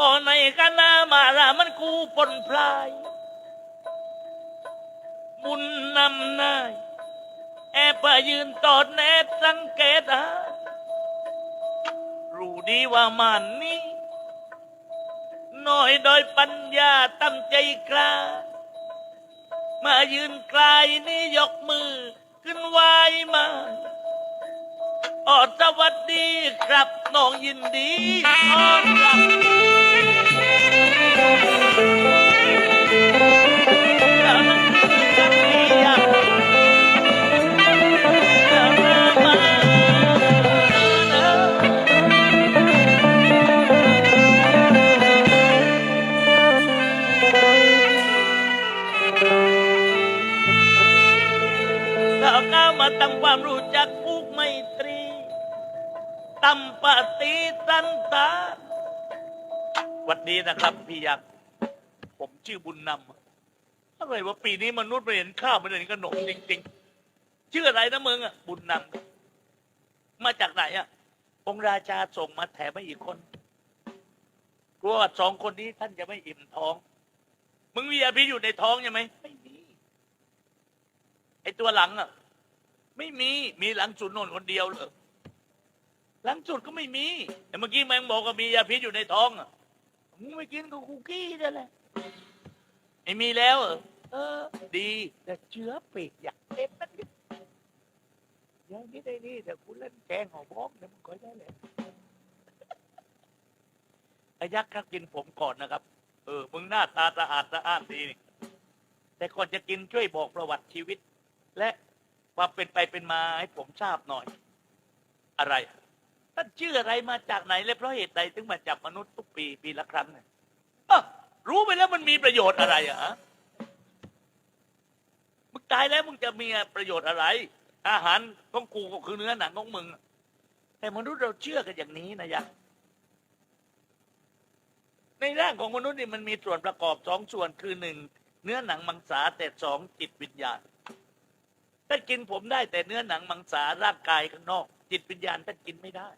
พอในกันนามารามันกูปนพลาย บุญนำนาย แอบไปยืนตอดแนบสังเกตหารู้ดีว่ามันนี้น้อยโดยปัญญาตั้งใจกล้า มายืนไกลนี่ยกมือขึ้นไหวมา ออสวัสดีครับน้องยินดีต้อนรับ ชื่อบุญนำอะไรว่าปีนี้มนุษย์ไม่เห็นข้าวไม่เห็นขนมจริงๆ ชื่ออะไรนะมึงอะบุญนำมาจากไหนอะองค์ราชาส่งมาแถมมาอีกคนกลัวสองคนนี้ท่านจะไม่อิ่มท้อง มึงมีอภิอยู่ในท้องใช่ไหมไม่มีไอตัวหลังอะไม่มีมีหลังสุดนนคนเดียวเลยหลังสุดก็ไม่มีแต่เมื่อกี้แมงบอกว่ามียาพิษอยู่ในท้องอะมึงไม่กินก็คุกกี้นั่นแหละ ไอ้มีแล้วเหรอเออ ดีแต่เชื้อปีกอยากเต็มมันอย่างนี้ได้นี่แต่คุณเล่นแกงหอบ้องเนี่ยมันก็ได้แหละไอ้ยักษ์ครับกินผมก่อนนะครับ เออ มึงหน้าตาสะอาดสะอ้านดีนี่แต่ก่อนจะกินช่วยบอกประวัติชีวิต และความเป็นไปเป็นมาให้ผมทราบหน่อย อะไรท่านชื่ออะไรมาจากไหนและเพราะเหตุใดถึงมาจับมนุษย์ทุกปีปีละครั้งเนี่ยอ้าว รู้ไปแล้วมันมีประโยชน์อะไรอะฮะมึงตายแล้วมึงจะมีประโยชน์อะไร อาหารของกูก็คือเนื้อหนังของมึง แต่มนุษย์เราเชื่อกันอย่างนี้นะยะในร่างของมนุษย์นี่มันมีส่วนประกอบสองส่วนคือหนึ่งเนื้อหนังมังสาแต่สองจิตวิญญาณถ้ากินผมได้แต่เนื้อหนังมังสาร่างกายข้างนอก จิตวิญญาณท่านกินไม่ได้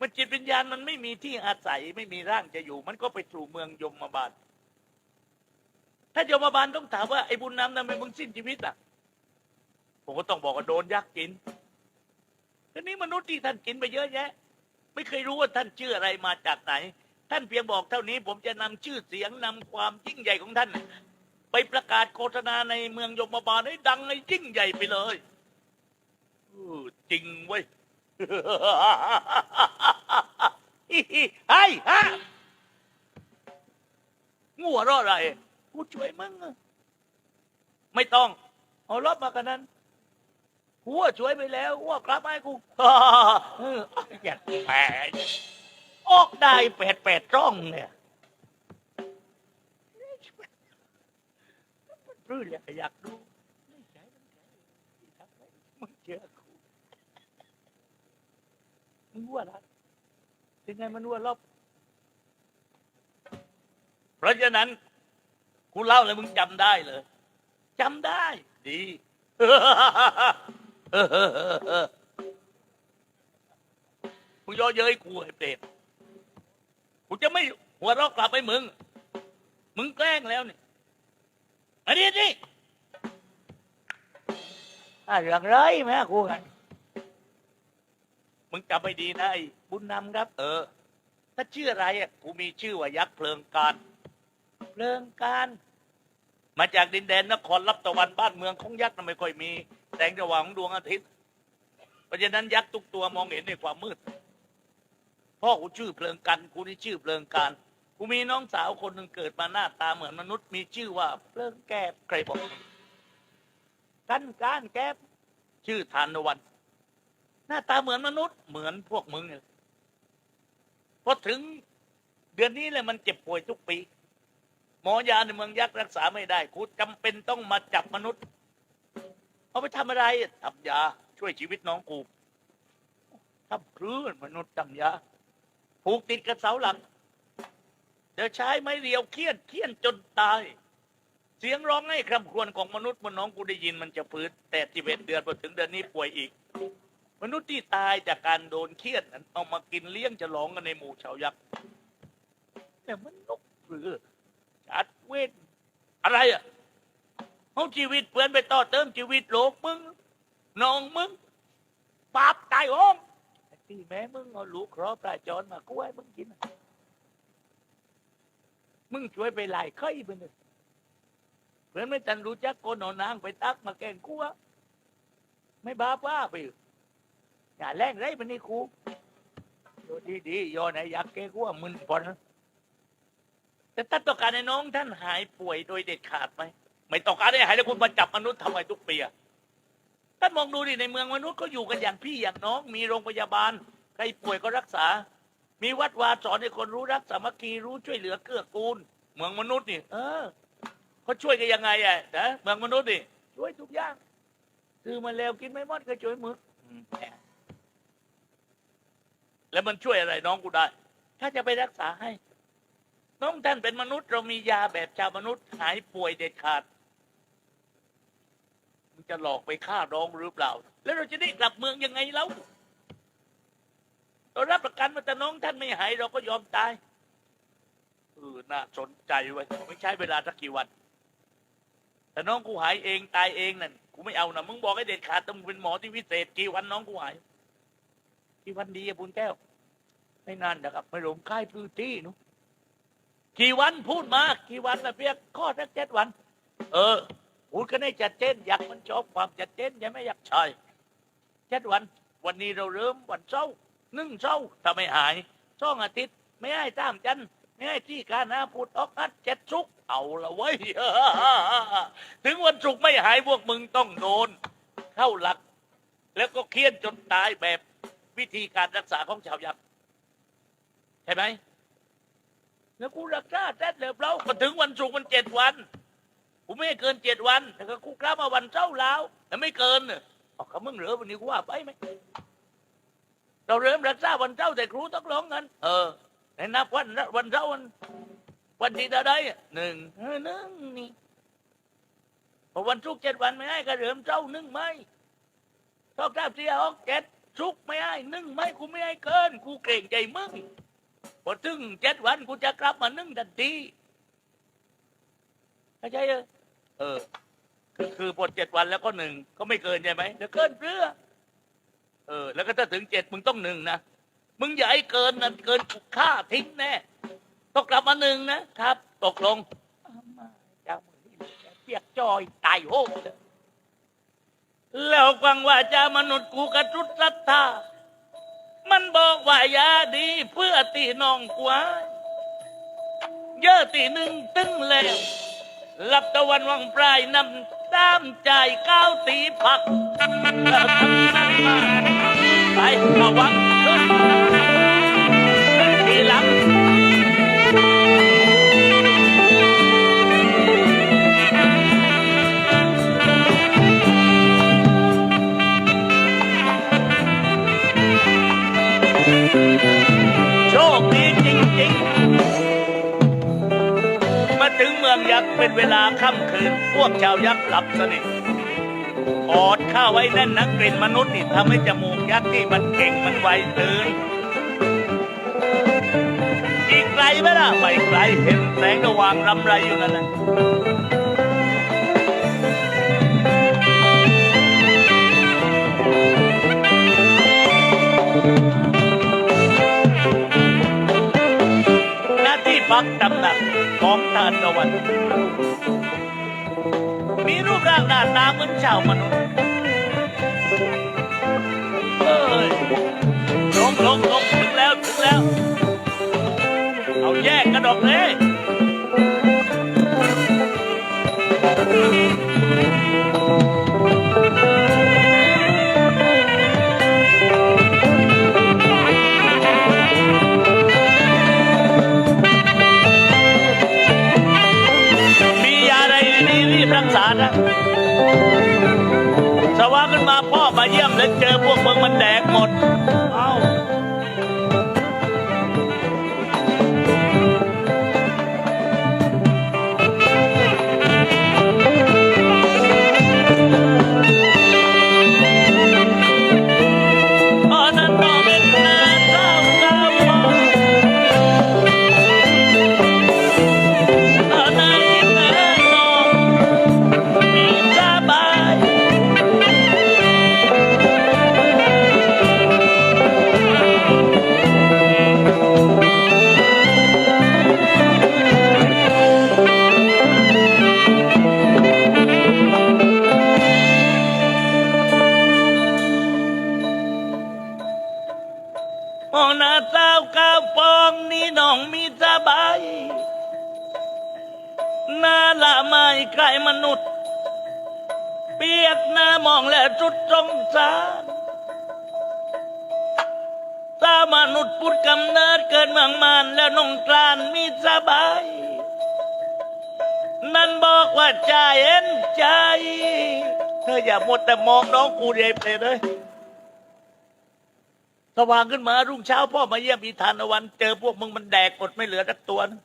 มันจิตวิญญาณมันไม่มีที่อาศัยไม่มีร่างจะอยู่ มันก็ไปสู่เมืองยมบาล ถ้าโยมบาลต้องถามว่าไอ้บุญน้ำทำไมมึงสิ้นชีวิตอะ ผมก็ต้องบอกว่าโดนยักษ์กินทีนี้มนุษย์ที่ท่านกินไปเยอะแยะ ไม่เคยรู้ว่าท่านชื่ออะไรมาจากไหน ท่านเพียงบอกเท่านี้ ผมจะนำชื่อเสียงนำความยิ่งใหญ่ของท่าน ไปประกาศโฆษณาในเมืองยมบาลให้ดังให้ยิ่งใหญ่ไปเลยอจริงเว้ยไอ้ฮะงัวรออะไร กูช่วยมึงไม่ต้อง เอารอบมากันนั้นหัวช่วยไปแล้วหัวกลับมาให้กูเอย่าแปดออกได้แปดแปดร่องเนี่ยรื่นอยากอยากดูไม่ใช่มันใช่ที่ทำไมมึงเจอกูมึงว่าอะไรยังไงมันว่ารอบเพราะฉะนั้น กูเล่าเลยมึงจำได้เลยจำได้ ดี มึงย่อเย้ยกูไอ้เปรตกูจะไม่หัวเราะกลับไปมึง มึงแกล้งแล้วนี่อันนี้นี่อะเรื่องไรแม่ครูกันมึงจำไปดีนะไอ้บุญนำครับ เออ ถ้าชื่ออะไรอะกูมีชื่อว่ายักษ์เพลิงการ เพลิงการ มาจากดินแดนนครรับตะวันบ้านเมืองของยักษ์น่ะไม่ค่อยมีแสงสว่างของดวงอาทิตย์ เพราะฉะนั้นยักษ์ทุกตัวมองเห็นในความมืด พ่อกูชื่อเพลิงกันกูนี่ชื่อเพลิงการกูมีน้องสาวคนหนึ่งเกิดมาหน้าตาเหมือนมนุษย์มีชื่อว่าเพลิงแก้บใครบอกกันก้ารแก้บชื่อทานวัน หน้าตาเหมือนมนุษย์เหมือนพวกมึงเลยพอถึงเดือนนี้เลยมันเจ็บป่วยทุกปี มอยาในเมืองยักษ์รักษาไม่ได้กูจำเป็นต้องมาจับมนุษย์ เอาไปทำอะไรทำยา ช่วยชีวิตน้องกูทำคลื่นมนุษย์ทำยาผูกติดกับเสาหลังเดี๋ยวใช้ไม้เรียวเคี่ยนเคี่ยนจนตาย เสียงร้องให้คำครวญของมนุษย์มันน้องกูได้ยินมันจะฟื้นแต่ที่เเดือนพอถึงเดือนนี้ป่วยอีก มนุษย์ที่ตายจากการโดนเคี่ยนนั้นเอามากินเลี้ยงจะร้องกันในหมู่ชาวยักษ์เนี่มันนกหรือ เวทอะไรอะเอาชีวิตเพื่อนไปต่อเติมชีวิตโลกมึงน้องมึงปาบตายห้องไอ้ที่แม่มึงเอาลูกครอบปลาจรมากู้ให้มึงกิน มึงช่วยไปไล่ไข่ไปหนึ่งเพื่อนไม่ทันรู้จักโกนอนางไปตักมาแกงกู้อะไม่บาป้าไปอยู่อย่าแรงไรมันนี่ครูโยดีดีๆโยนไอ้ยักษ์แกกู้วมึนพอนนะ แต่ท่านต้องการให้น้องท่านหายป่วยโดยเด็ดขาดไหมไม่ต้องการให้หายแล้วคุณมาจับมนุษย์ทำไมทุกปีอะท่านมองดูดิในเมืองมนุษย์ก็อยู่กันอย่างพี่อย่างน้อง มีโรงพยาบาล ใครป่วยก็รักษา มีวัดวาสอนให้คนรู้รักสามัคคีรู้ช่วยเหลือเกื้อกูล เมืองมนุษย์นี่ เออเขาช่วยกันยังไงอะนะเมืองมนุษย์นี่ช่วยทุกอย่างซื้อมาแล้วกินไม่หมดก็ช่วยมึกอืมแหมแล้วมันช่วยอะไรน้องกูได้ ถ้าจะไปรักษาให้ น้องท่านเป็นมนุษย์ เรามียาแบบชาวมนุษย์หายป่วยเด็ดขาดมึงจะหลอกไปฆ่าน้องหรือเปล่า แล้วเราจะได้กลับเมืองยังไงแล้วเรารับประกันว่าแต่น้องท่านไม่หายเราก็ยอมตายเออน่าสนใจไว้ยไม่ใช้เวลาสักกี่วันแต่น้องกูหายเองตายเองนั่นกูไม่เอานะมึงบอกให้เด็ดขาดต้องเป็นหมอที่วิเศษกี่วันน้องกูหายกี่วันดีอะบุญแก้ว ไม่นานนะครับ ไม่หลงค่ายพื้นที่นุ กี่วันพูดมากี่วันนะเพียกข้อสักเจ็ดวัน เออพูดกันให้จัดเจนอยากมันชอบความจัดเจนใช่ไหมอยากใช่เจ็ดวัน วันนี้เราเริ่มวันเสาร์นึ่งเสาร์ถ้าไม่หายสองอาทิตย์ ไม่ให้ตามจันไม่ให้ที่การนาพูดออกนัดเจ็ดสุกเอาละเว้ยถึงวันศุกร์ไม่หายพวกมึงต้องโดน เข้าหลัก แล้วก็เคี่ยนจนตายแบบวิธีการรักษาของชาวยักษ์ใช่ไหม แล้วกูรักษาแท้เลยเปล่าก็ถึงวันศุกร์มันเจ็ดวันกูไม่ให้เกินเจ็ดวัน แต่ก็กูกล้ามาวันเจ้าแล้วแต่ไม่เกินน่ะเอาคำมึงเหลือวันนี้กูว่าไปไหมเราเริ่มรักษาวันเจ้าแต่ครูต้องร้องกันเออในนับวันวันเจ้าวันวันที่ใดหนึ่งเออหนึ่งนี่พอวันศุกร์เจ็ดวันไม่ให้ก็เริ่มเจ้าหนึ่งไม่ทอกทราบเสียออกเจ็ดศุกร์ไม่ให้หนึ่งไม่กูไม่ให้เกินกูเกรงใจมึง พอถึงเจ็ดวันกูจะกลับมาหนึ่งทันทีเข้าใจเออเออ คือคือพอเจ็ดวันแล้วก็หนึ่งก็ไม่เกินใช่ไหมเดี๋ยวเกินเพื่อเออ แล้วก็ถ้าถึงเจ็ดมึงต้องหนึ่งนะมึงอย่าให้เกินนั่นเกินกูฆ่าทิ้งแน่ต้องกลับมาหนึ่งนะครับ ตกลงอ้าวมาเจ้ามือเปียกจอยตายโหงเลยแล้วฟังว่าจะมนุษย์กูกระจุดรัทธา มันบอกว่ายาดีเพื่อตีน้องกว่าเยอะตีหนึ่งตึ้งแล้วรับตะวันวังปลายนำตามใจก้าวตีผักแล้วทั้งนั้นมาไประวังขึ้นทีหลัง เป็นเวลาค่ำคืน พวกชาวยักษ์หลับสนิทอดข้าวไว้แน่นนักกลิ่นมนุษย์นี่ทำให้จมูกยักษ์ที่มันเก่งมันไวตื่นอีกไกลไหมล่ะไม่ไกลเห็นแสงระวางรำไรอยู่นั่นแหละ พักตำหนักของทานตะวัน มีรูปร่างหน้าตาเหมือนชาวมนุษย์เอ้ยลงลงลงถึงแล้วถึงแล้ว เอาแยกกระดกเลย หน้าละไม้ใกล้มนุษย์ เปียกหน้ามองและจุดตรงสารถ้ามนุษย์พุทธกำเนิดเกิดเมืองมานแล้วนงกลานมีสบาย นั่นบอกว่าใจเอ็นใจ เธออย่าหมดแต่มองน้องกูเดยไปเลยสว่างขึ้นมารุ่งเช้าพ่อมาเยี่ยมอีธานวัน เจอพวกมึงมันแดกหมดไม่เหลือสักตัวนะ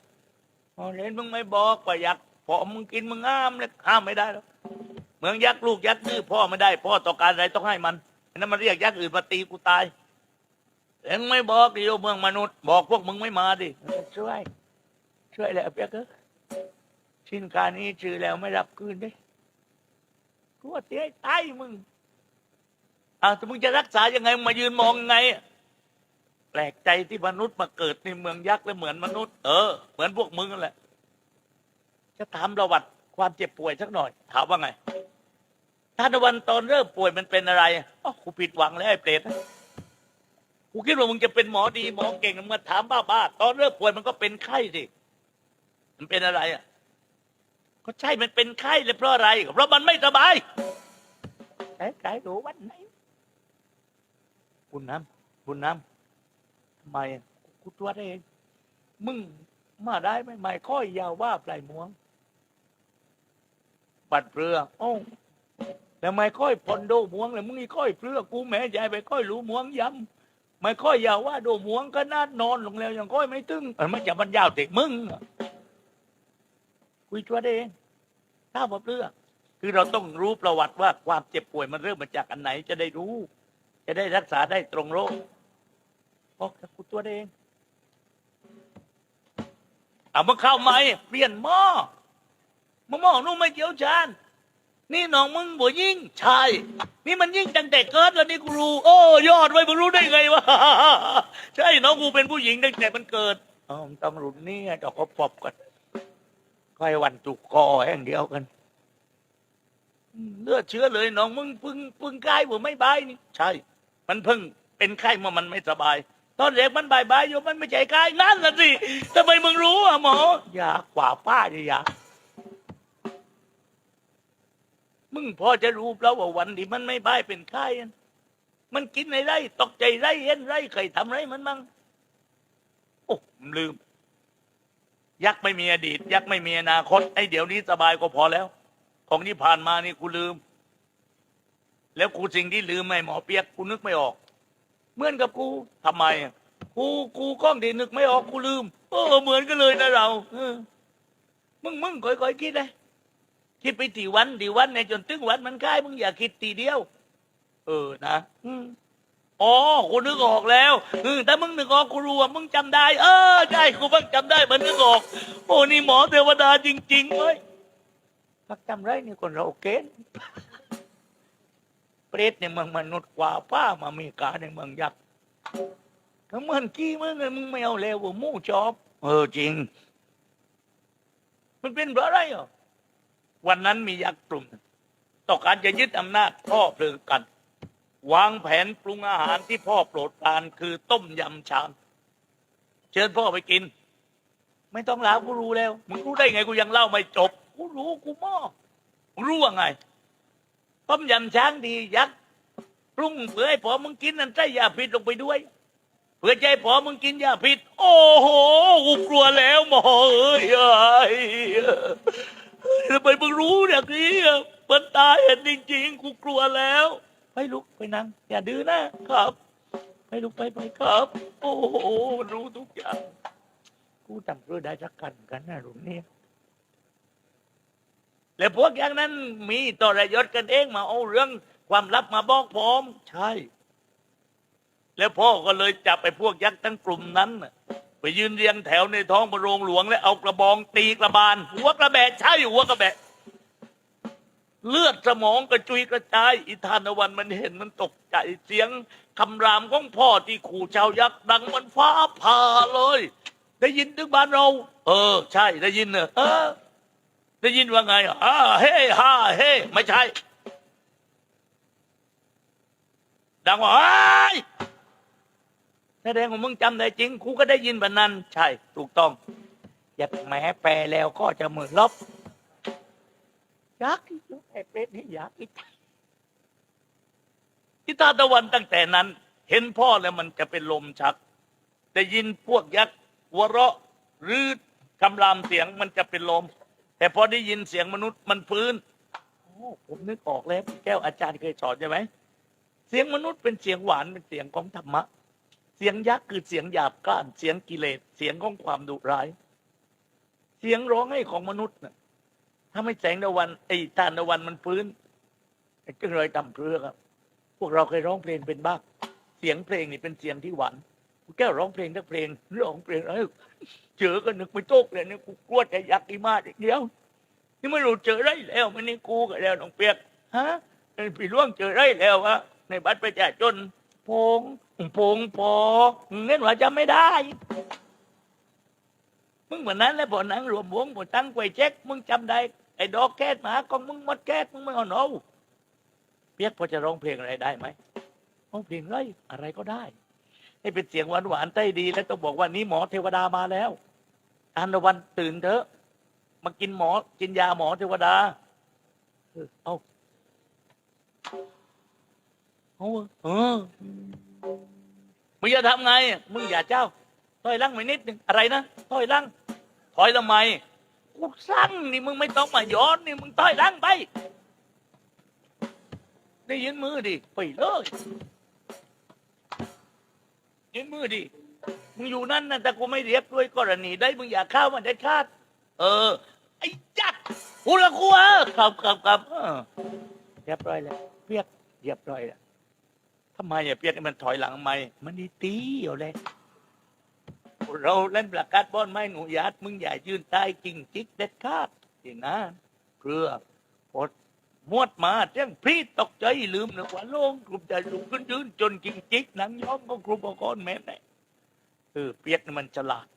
อ๋อเล่นมึงไม่บอกว่าอยากพอมึงกินมึงห้ามเลยห้ามไม่ได้หรอกเมืองยักษ์ลูกยักษ์ดื้อพ่อไม่ได้ พ่อต้อการอะไรต้องให้มันนั้นมันเรียกยักษ์อื่นมาตีกูตายเอ็งไม่บอกดิโยเมืองมนุษย์ บอกพวกมึงไม่มาดิช่วย ช่วยแหละเปียกเอ้ยสิ้นการนี้ชื่อแล้วไม่รับคืนได้กูว่าเสียตายมึงอ้าวแต่มึงจะรักษายังไงมายืนมองไงอะ แปลกใจที่มนุษย์มาเกิดในเมืองยักษ์และเหมือนมนุษย์ เออ เหมือนพวกมึงนั่นแหละ จะถามประวัติความเจ็บป่วยสักหน่อย ถามว่าไงท่านวันตอนเริ่มป่วยมันเป็นอะไรอ๋อกูผิดหวังแล้วไอ้เปรตนะกูคิดว่ามึงจะเป็นหมอดีหมอเก่งมึงมาถามบ้าๆตอนเริ่มป่วยมันก็เป็นไข้สิมันเป็นอะไรอะก็ใช่มันเป็นไข้เลยเพราะอะไรเพราะมันไม่สบายไอ้ไก่ดูวันไหนบุญน้ำบุญน้ำ ทำไมอะกูตัวจเองมึงมาได้ไหมไม่ค่อยยาวว่าปลายม้วง บัดเรือโอ้แล้วไม่ค่อยพอนโดม้วงเลยมึงนี่ค่อยเปลือกูแม่ใหญ่ไปค่อยรู้มวงย้ำไม่ค่อยยาวว่าโดม้วงก็น่านอนลงแล้วยังค่อยไม่ตึงมันจะบรรยาวเด็กมึงคุยตัวเองถ้าบอกเรื่องคือเราต้องรู้ประวัติว่าความเจ็บป่วยมันเริ่มมาจากอันไหนจะได้รู้ จะได้รักษาได้ตรงโรค บอกกูตัวเองเอามาเข้าไหมเปลี่ยนหม้อมาหม้อนุ่มไม่เกี่ยวชาญนี่น้องมึงบ่ยิ่งใช่นี่มันยิ่งตั้งแต่เกิดแล้วนี่กูรู้โอ้ยอดไว้มึงรู้ได้ไงวะใช่น้องกูเป็นผู้หญิงตั้งแต่มันเกิดอ๋อต้องรุ่นนี้เดี๋ยวเขาปอบกันค่อยวันจุกคอแห่งเดียวกันเลือดเชื้อเลยน้องมึงพึ่งพึ่งกล้ผมไม่บายนี่ ใช่ มันพิ่งเป็นไข้เมื่อมันไม่สบาย ตอนเด็กมันบายบายอยู่มันไม่ใจกายนั่นน่ะสิทำไมมึงรู้อะหมอ อย่ากว่าป้าจะอย่ามึงพอจะรู้แล้วว่าวันที่มันไม่บายเป็นไข้อะมันกินในไรตกใจไรเห็นไรเคยทำไรมันบ้างโอ้ผมลืม ยักษ์ไม่มีอดีต ยักษ์ไม่มีอนาคตไอ้เดี๋ยวนี้สบายก็พอแล้ว ของที่ผ่านมานี่กูลืม แล้วกูสิ่งที่ลืมไม่หมอเปียกกูนึกไม่ออก เหมือนกับกูทำไมอะกูกูกล้องที่นึกไม่ออกกูลืมเออเหมือนกันเลยนะเราเออมึงมึงค่อยๆคิดเลยคิดไปตีวันตีวันในจนถึงวันมันใกล้มึงอย่าคิดตีเดียว เออนะอืมอ๋อกูนึกออกแล้วเออแต่มึงนึกออกกูรู้ว่ามึงจำได้ เออใช่กูเพิ่งจำได้มันนึกออก โอ้นี่หมอเทวดาจริงๆเว้ยพักจำไรนี่คนเราเกณฑ์ เปรตในเมืองมนุษย์กว่าป้ามามีกาในเมืองยักษ์ก็เมือนกี้มึงไงมึงไม่เอาแล้วว่ามู่จอบ เออจริง มันเป็นเพราะอะไรอะวันนั้นมียักษ์กลุ่มหนึ่งต้องการจะยึดอำนาจพ่อเพลิงกัน วางแผนปรุงอาหารที่พ่อโปรดปรานคือต้มยำชามเชิญพ่อไปกิน ไม่ต้องลากูรู้แล้ว มึงรู้ได้ไงกูยังเล่าไม่จบ กูรู้กูมอมึงรู้ว่าไง ต้มยำช้างดียักษ์ปรุงเพื่อให้พอมึงกินนั่นใส่ยาพิษลงไปด้วยเพื่อใจพอมึงกินยาพิษ โอ้โหกูกลัวแล้วหมอเอ้ยเอ้ยทำไมมึงรู้อย่างนี้อะมันตายเห็นจริงๆกูกลัวแล้วไปลุกไปนั่งอย่าดื้อนะครับไปลุกไปไปครับ โอ้โหรู้ทุกอย่าง กูจำเรื่องได้สักกันกันนะรุ่นนี้ แล้วพวกอย่างนั้นมีต่อรยศกันเองมาเอาเรื่องความลับมาบอกผมใช่ แล้วพ่อก็เลยจับไปพวกยักษ์ทั้งกลุ่มนั้นน่ะไปยืนเรียงแถวในท้องพระโรงหลวง แล้วเอากระบองตีกระบาล หัวกระแบะใช่หัวกระแบะ เลือดสมองกระจุยกระจาย อิทานวันมันเห็นมันตกใจเสียงคำรามของพ่อที่ขู่ชาวยักษ์ดังมันฟ้าผ่าเลย ได้ยินถึงบ้านเรา เออ ใช่ได้ยินเนอะเออ ได้ยินว่าไงอ่าเฮ้ฮ่าเฮ้ไม่ใช่ ดังว่าไอ้แสดงว่ามึงจำได้จริงกูก็ได้ยินแบบนั้น ใช่ ถูกต้อง อย่าแหมแปลแล้วก็จะมือลบอยากที่สุดไอ้เป็ดนี่ยากที่ตาที่ตาตะวันตั้งแต่นั้น เห็นพ่อแล้วมันจะเป็นลมชัก ได้ยินพวกยักษ์หัวเราะหรือคำรามเสียงมันจะเป็นลม แต่พอได้ยินเสียงมนุษย์มันฟื้นโอ้ผมนึกออกแล้วแก้วอาจารย์เคยสอนใช่ไหมเสียงมนุษย์เป็นเสียงหวานเป็นเสียงของธรรมะ เสียงยักษ์คือเสียงหยาบกร้านเสียงกิเลสเสียงของความดุร้าย เสียงร้องไห้ของมนุษย์น่ะถ้าไม่แสงตะวันไอ้ทานตะวันมันฟื้นไอ้จึงเลยต่ำเพลือครับ พวกเราเคยร้องเพลงเป็นบ้างเสียงเพลงนี่เป็นเสียงที่หวาน แก้วร้องเพลงทักเพลงร้องเพลงเอ้ยเจอก็นึกไม่โตกเลยเนี่ยกูกลัวจะยักษ์อีมาอีกเดียว นี่ไม่รู้เจอไรแล้วมันนี่กูก็แล้วน้องเปียกฮะไอพี่ล่วงเจอไรแล้ววะในบัตรประชาชนพงพงพอเงินว่าจำไม่ได้มึงเหมือนนั้นแล้วพอนังรวมวงพอตั้งไว้เช็คมึงจำได้ไอ้ดอกแก๊สหมากองมึงหมดแก๊สมึงไม่เอาเอาเปียกพอจะร้องเพลงอะไรได้ไหมร้องเพลงไรอะไรก็ได้ ให้เป็นเสียงหวานหวานใต้ดี แล้วต้องบอกว่านี้หมอเทวดามาแล้วอานวันตื่นเถอะ มากินหมอ กินยาหมอเทวดา เอาเอาเออมึงจะทำไง มึงอย่าเจ้า ถอยลังไปนิดหนึ่งอะไรนะ ถอยลัง ถอยทำไมกูสั่งนี่มึงไม่ต้องมาย้อนนี่มึงถอยลังไป ได้ยินมือดิ ไปเลย ยินมือดิมึงอยู่นั่นนะแต่กูไม่เรียบด้วยกรณีได้มึงอย่าเข้ามาเด็ดขาดเออ ไอ้จัดกูละกูเออครับครับครับเออเรียบร้อยแล้วเปียกเรียบร้อยแล้วทำไมอะเปียกให้มันถอยหลังไมมันดีตีอยู่เลยเราเล่นประกาศบอลไม่หนูยาดมึงอย่ายืนใต้กิ่งจิกเด็ดขาดที่นะเพื่อพด มวดมาเจ้งพรีตกใจลืมนึกว่าโลงกลุ่มใจลุกขึ้นยืนจนกิ่งจิกหนังย้อมก็ครูบอก้อนแม่นแน่เออเปียกนี่มันฉลาด